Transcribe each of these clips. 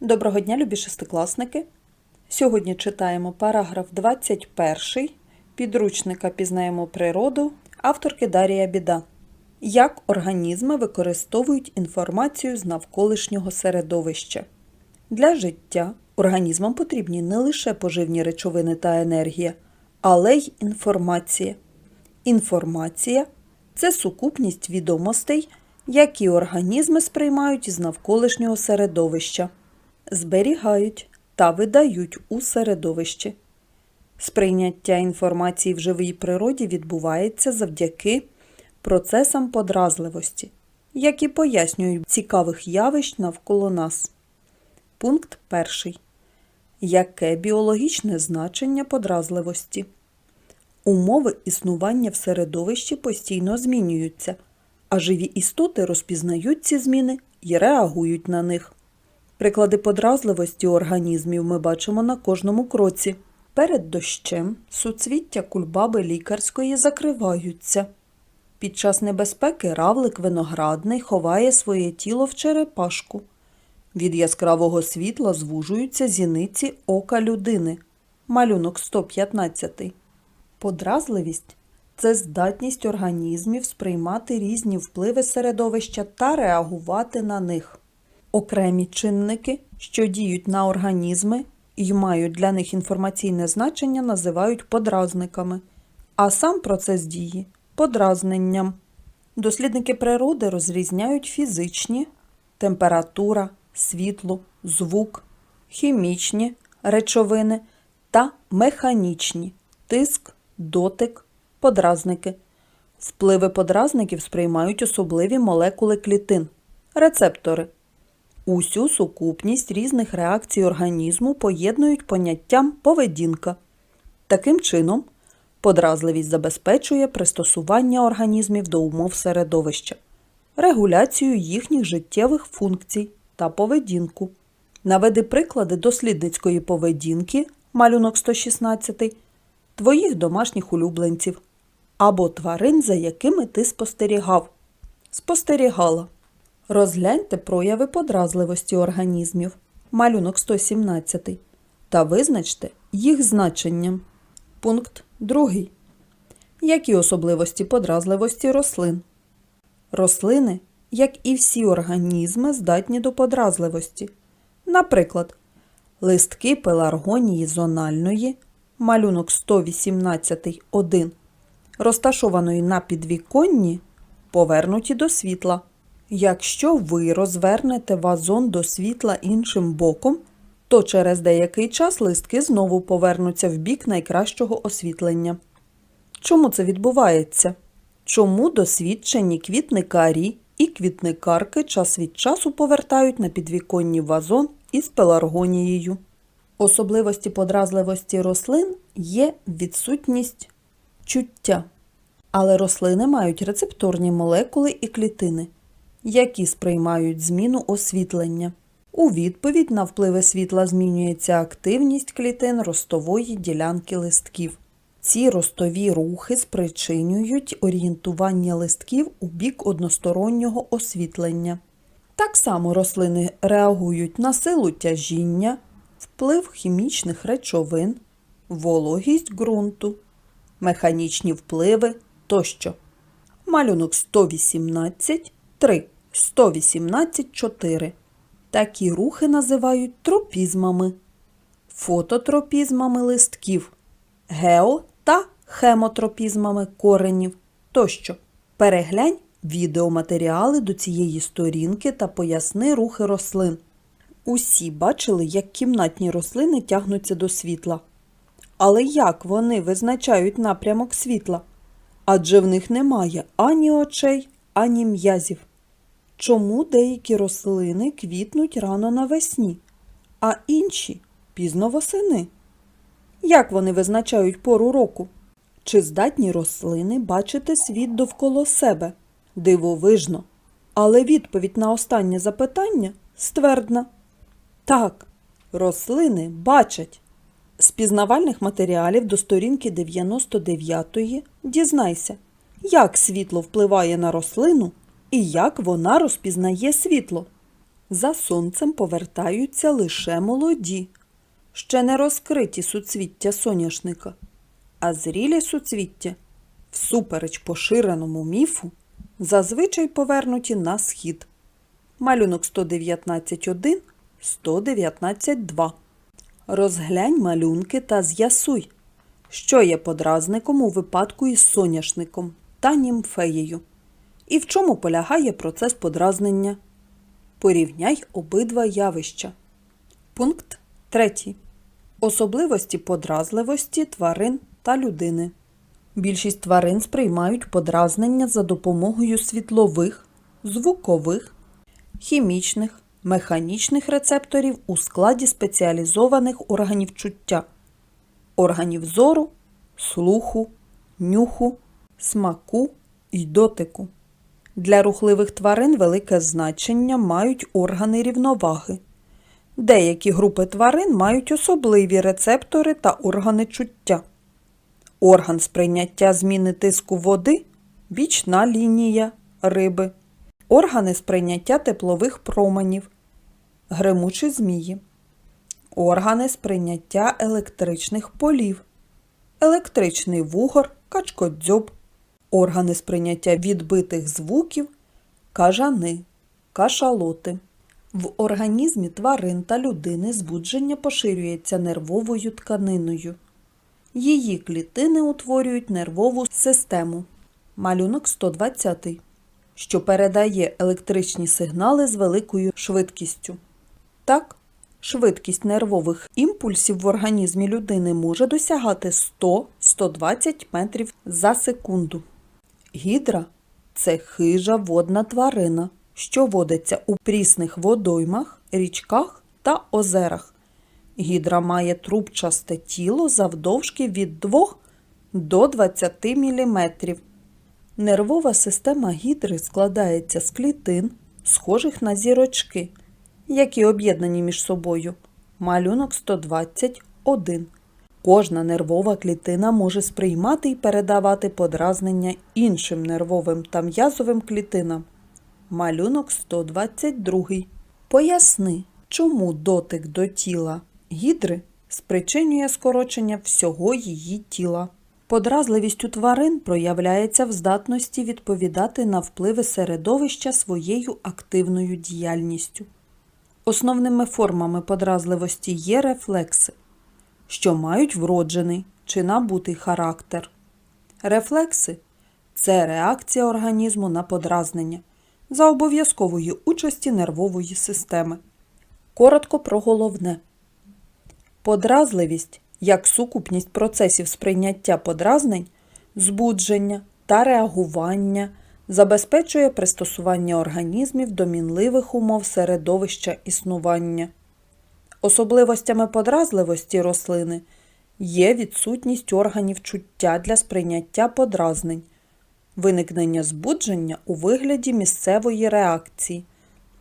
Доброго дня, любі шестикласники! Сьогодні читаємо параграф 21 підручника Пізнаємо природу авторки Дарія Біда. Як організми використовують інформацію з навколишнього середовища? Для життя організмам потрібні не лише поживні речовини та енергія, але й інформація. Інформація це сукупність відомостей, які організми сприймають із навколишнього середовища, зберігають та видають у середовищі. Сприйняття інформації в живій природі відбувається завдяки процесам подразливості, які пояснюють цікавих явищ навколо нас. Пункт перший. Яке біологічне значення подразливості? Умови існування в середовищі постійно змінюються, а живі істоти розпізнають ці зміни і реагують на них. Приклади подразливості організмів ми бачимо на кожному кроці. Перед дощем суцвіття кульбаби лікарської закриваються. Під час небезпеки равлик виноградний ховає своє тіло в черепашку. Від яскравого світла звужуються зіниці ока людини. Малюнок 115. Подразливість це здатність організмів сприймати різні впливи середовища та реагувати на них. Окремі чинники, що діють на організми і мають для них інформаційне значення, називають подразниками, а сам процес дії подразненням. Дослідники природи розрізняють фізичні температура, світло, звук, хімічні речовини та механічні тиск, дотик, подразники. Впливи подразників сприймають особливі молекули клітин рецептори. Усю сукупність різних реакцій організму поєднують поняттям поведінка. Таким чином, подразливість забезпечує пристосування організмів до умов середовища, регуляцію їхніх життєвих функцій та поведінку. Наведи приклади дослідницької поведінки, малюнок 116, твоїх домашніх улюбленців або тварин, за якими ти спостерігав. Спостерігала. Розгляньте прояви подразливості організмів, малюнок 117, та визначте їх значенням. Пункт 2. Які особливості подразливості рослин? Рослини, як і всі організми, здатні до подразливості. Наприклад, листки пеларгонії зональної, малюнок 118.1, розташованої на підвіконні, повернуті до світла. Якщо ви розвернете вазон до світла іншим боком, то через деякий час листки знову повернуться в бік найкращого освітлення. Чому це відбувається? Чому досвідчені квітникарі і квітникарки час від часу повертають на підвіконні вазон із пеларгонією? Особливості подразливості рослин є відсутність чуття. Але рослини мають рецепторні молекули і клітини, які сприймають зміну освітлення. У відповідь на впливи світла змінюється активність клітин ростової ділянки листків. Ці ростові рухи спричинюють орієнтування листків у бік одностороннього освітлення. Так само рослини реагують на силу тяжіння, вплив хімічних речовин, вологість ґрунту, механічні впливи тощо. Малюнок 118, 3, 118, 4. Такі рухи називають тропізмами, фототропізмами листків, гео та хемотропізмами коренів тощо. Переглянь відеоматеріали до цієї сторінки та поясни рухи рослин. Усі бачили, як кімнатні рослини тягнуться до світла. Але як вони визначають напрямок світла? Адже в них немає ані очей, ані м'язів. Чому деякі рослини квітнуть рано навесні, а інші пізно восени? Як вони визначають пору року? Чи здатні рослини бачити світ довкола себе? Дивовижно. Але відповідь на останнє запитання ствердна. Так, рослини бачать. З пізнавальних матеріалів до сторінки 99 дізнайся, як світло впливає на рослину і як вона розпізнає світло. За сонцем повертаються лише молоді, ще не розкриті суцвіття соняшника, а зрілі суцвіття, всупереч поширеному міфу, зазвичай повернуті на схід. Малюнок 119.1, 119.2. Розглянь малюнки та з'ясуй, що є подразником у випадку із соняшником та німфеєю, і в чому полягає процес подразнення. Порівняй обидва явища. Пункт 3. Особливості подразливості тварин та людини. Більшість тварин сприймають подразнення за допомогою світлових, звукових, хімічних, механічних рецепторів у складі спеціалізованих органів чуття, органів зору, слуху, нюху, смаку і дотику. Для рухливих тварин велике значення мають органи рівноваги. Деякі групи тварин мають особливі рецептори та органи чуття. Орган сприйняття зміни тиску води бічна лінія риби. Органи сприйняття теплових променів, гримучі змії. Органи сприйняття електричних полів, електричний вугор, качкодзьоб. Органи сприйняття відбитих звуків, кажани, кашалоти. В організмі тварин та людини збудження поширюється нервовою тканиною. Її клітини утворюють нервову систему. Малюнок 120, що передає електричні сигнали з великою швидкістю. Так, швидкість нервових імпульсів в організмі людини може досягати 100-120 метрів за секунду. Гідра це хижа водна тварина, що водиться у прісних водоймах, річках та озерах. Гідра має трубчасте тіло завдовжки від 2 до 20 мм. Нервова система гідри складається з клітин, схожих на зірочки, які об'єднані між собою. Малюнок 121. Кожна нервова клітина може сприймати і передавати подразнення іншим нервовим та м'язовим клітинам. Малюнок 122. Поясни, чому дотик до тіла гідри спричинює скорочення всього її тіла. Подразливість у тварин проявляється в здатності відповідати на впливи середовища своєю активною діяльністю. Основними формами подразливості є рефлекси, що мають вроджений чи набутий характер. Рефлекси це реакція організму на подразнення за обов'язкової участі нервової системи. Коротко про головне. Подразливість як сукупність процесів сприйняття подразнень, збудження та реагування забезпечує пристосування організмів до мінливих умов середовища існування. Особливостями подразливості рослини є відсутність органів чуття для сприйняття подразнень, виникнення збудження у вигляді місцевої реакції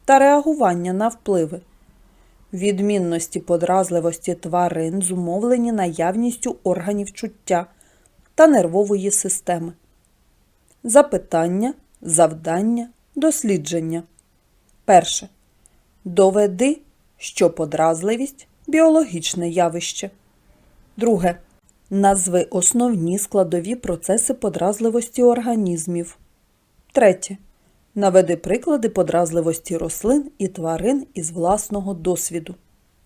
та реагування на впливи. Відмінності подразливості тварин зумовлені наявністю органів чуття та нервової системи. Запитання, завдання, дослідження. Перше. Доведи, що подразливість біологічне явище. Друге. Назви основні складові процеси подразливості організмів. Третє. Наведи приклади подразливості рослин і тварин із власного досвіду.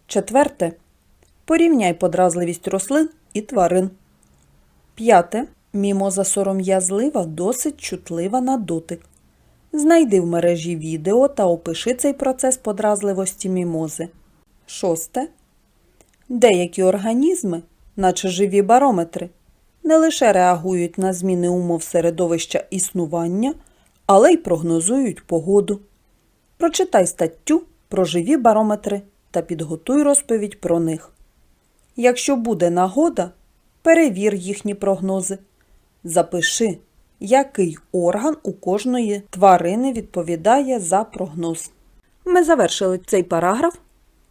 Четверте. Порівняй подразливість рослин і тварин. П'яте. Мімоза сором'язлива досить чутлива на дотик. Знайди в мережі відео та опиши цей процес подразливості мімози. Шосте. Деякі організми, наче живі барометри, не лише реагують на зміни умов середовища існування, але й прогнозують погоду. Прочитай статтю про живі барометри та підготуй розповідь про них. Якщо буде нагода, перевір їхні прогнози. Запиши, який орган у кожної тварини відповідає за прогноз. Ми завершили цей параграф.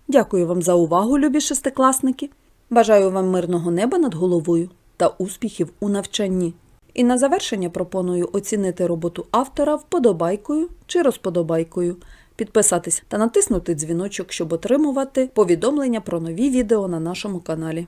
Дякую вам за увагу, любі шестикласники. Бажаю вам мирного неба над головою та успіхів у навчанні. І на завершення пропоную оцінити роботу автора вподобайкою чи розподобайкою. підписатись та натиснути дзвіночок, щоб отримувати повідомлення про нові відео на нашому каналі.